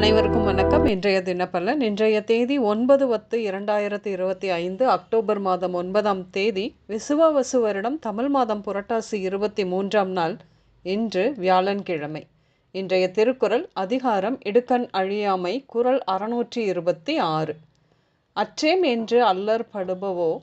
அனைவருக்கும் வணக்கம். இன்றைய தினப்பலன் இன்றைய தேதி ஒன்பது பத்து இரண்டாயிரத்தி இருபத்தி ஐந்து அக்டோபர் மாதம் ஒன்பதாம் தேதி விசுவாவசு வருடம் தமிழ் மாதம் புரட்டாசி இருபத்தி மூன்றாம் நாள் இன்று வியாழன்கிழமை. இன்றைய திருக்குறள் அதிகாரம் இடுக்கண் அழியாமை குரல் அறுநூற்றி இருபத்தி ஆறு. அற்றேம் என்று அல்லர் படுபவோ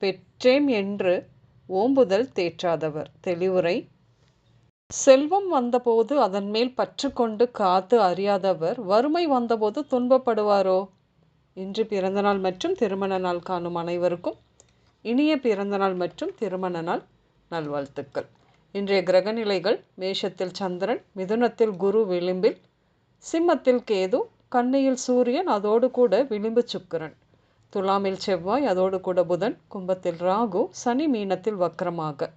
பெற்றேம் என்று ஓம்புதல் தேற்றாதவர். தெளிவுரை செல்வம் வந்தபோது அதன் மேல் பற்று கொண்டு காத்து அறியாதவர் வறுமை வந்தபோது துன்பப்படுவாரோ? இன்று பிறந்தநாள் மற்றும் திருமண நாள் காணும் அனைவருக்கும் இனிய பிறந்தநாள் மற்றும் திருமண நாள் நல்வாழ்த்துக்கள். இன்றைய கிரகநிலைகள் மேஷத்தில் சந்திரன் மிதுனத்தில் குரு விளிம்பில் சிம்மத்தில் கேது கண்ணையில் சூரியன் அதோடு கூட விளிம்பு சுக்கிரன். துலாமில் செவ்வாய் அதோடு கூட புதன் கும்பத்தில் ராகு சனி மீனத்தில் வக்கரமாக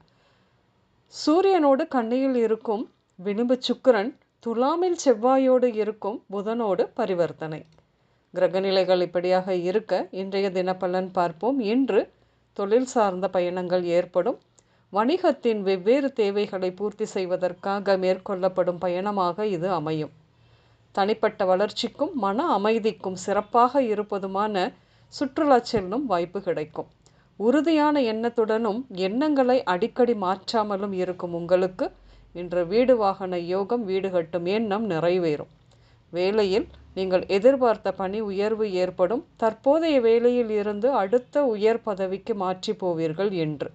சூரியனோடு கண்ணியில் இருக்கும் விளிம்பு சுக்கிரன் துலாமில் செவ்வாயோடு இருக்கும் புதனோடு பரிவர்த்தனை. கிரகநிலைகள் இப்படியாக இருக்க இன்றைய தினப்பலன் பார்ப்போம். இன்று தொழில் சார்ந்த பயணங்கள் ஏற்படும். வணிகத்தின் வெவ்வேறு தேவைகளை பூர்த்தி செய்வதற்காக மேற்கொள்ளப்படும் பயணமாக இது அமையும். தனிப்பட்ட வளர்ச்சிக்கும் மன அமைதிக்கும் சிறப்பாக இருப்பதுமான சுற்றுலா செல்லும் வாய்ப்பு கிடைக்கும். உறுதியான எண்ணத்துடனும் எண்ணங்களை அடிக்கடி மாற்றாமலும் இருக்கும் உங்களுக்கு இன்று வீடு வாகன யோகம் வீடு கட்டும் எண்ணம் நிறைவேறும். வேலையில் நீங்கள் எதிர்பார்த்த பணி உயர்வு ஏற்படும். தற்போதைய வேலையில் இருந்து அடுத்த உயர் பதவிக்கு மாற்றி போவீர்கள் என்று.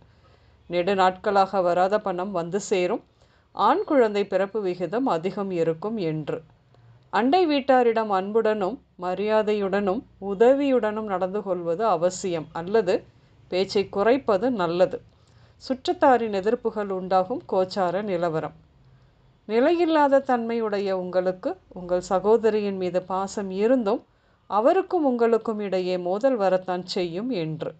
நெடு நாட்களாக வராத பணம் வந்து சேரும். ஆண் குழந்தை பிறப்பு விகிதம் அதிகம் இருக்கும் என்று. அண்டை வீட்டாரிடம் அன்புடனும் மரியாதையுடனும் உதவியுடனும் நடந்து கொள்வது அவசியம். அல்லது பேச்சை குறைப்பது நல்லது. சுற்றத்தாரின் எதிர்ப்புகள் உண்டாகும் கோச்சார நிலவரம். நிலையில்லாத தன்மையுடைய உங்களுக்கு உங்கள் சகோதரியின் மீது பாசம் இருந்தும் அவருக்கும் உங்களுக்கும் இடையே மோதல் வரத்தான் செய்யும் என்று.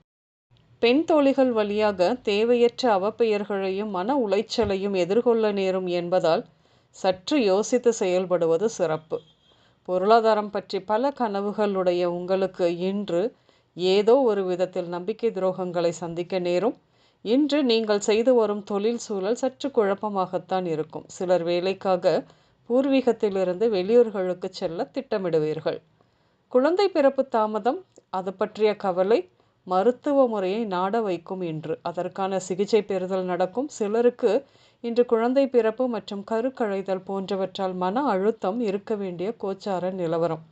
பெண் தோழிகள் வழியாக தேவையற்ற அவப்பெயர்களையும் மன உளைச்சலையும் எதிர்கொள்ள நேரும் என்பதால் சற்று யோசித்து செயல்படுவது சிறப்பு. பொருளாதாரம் பற்றி பல கனவுகளுடைய உங்களுக்கு இன்று ஏதோ ஒரு விதத்தில் நம்பிக்கை துரோகங்களை சந்திக்க நேரும். இன்று நீங்கள் செய்து வரும் தொழில் சூழல் சற்று குழப்பமாகத்தான் இருக்கும். சிலர் வேலைக்காக பூர்வீகத்திலிருந்து வெளியூர்களுக்கு செல்ல திட்டமிடுவீர்கள். குழந்தை பிறப்பு தாமதம் அது பற்றிய கவலை மருத்துவ முறையை நாட வைக்கும் என்று அதற்கான சிகிச்சை பெறுதல் நடக்கும். சிலருக்கு இன்று குழந்தை பிறப்பு மற்றும் கருக்கழைதல் போன்றவற்றால் மன அழுத்தம் இருக்க வேண்டிய கோச்சார நிலவரம்.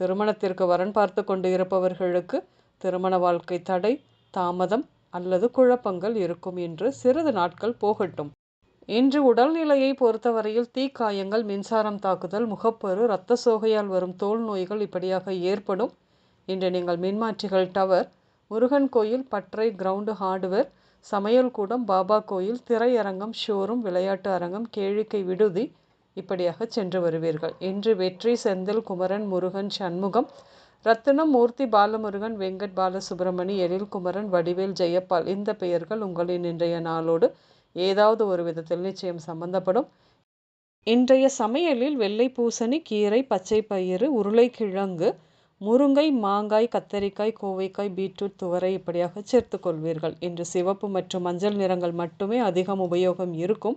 திருமணத்திற்கு வரன் பார்த்து கொண்டு இருப்பவர்களுக்கு திருமண வாழ்க்கை தடை தாமதம் அல்லது குழப்பங்கள் இருக்கும் என்று சிறிது நாட்கள் போகட்டும். இன்று உடல்நிலையை பொறுத்தவரையில் தீக்காயங்கள் மின்சாரம் தாக்குதல் முகப்பரு இரத்த சோகையால் வரும் தோல் நோய்கள் இப்படியாக ஏற்படும். இன்று நீங்கள் மின்மாற்றிகள் டவர் முருகன் கோயில் பற்றை கிரவுண்டு ஹார்ட்வேர் சமையல் கூடம் பாபா கோயில் திரையரங்கம் ஷோரூம் விளையாட்டு அரங்கம் கேளிக்கை விடுதி இப்படியாக சென்று வருவீர்கள். இன்று வெற்றி செந்தில் குமரன் முருகன் சண்முகம் ரத்தினம் மூர்த்தி பாலமுருகன் வெங்கட் பாலசுப்ரமணி எழில் குமரன் வடிவேல் ஜெயப்பால் இந்த பெயர்கள் உங்களின் இன்றைய நாளோடு ஏதாவது ஒரு விதத்தில் நிச்சயம் சம்பந்தப்படும். இன்றைய சமையலில் வெள்ளை பூசணி கீரை பச்சை பயிறு உருளைக்கிழங்கு முருங்கை மாங்காய் கத்தரிக்காய் கோவைக்காய் பீட்ரூட் துவரை இப்படியாக சேர்த்துக்கொள்வீர்கள் இன்று சிவப்பு மற்றும் மஞ்சள் நிறங்கள் மட்டுமே அதிகம் உபயோகம் இருக்கும்.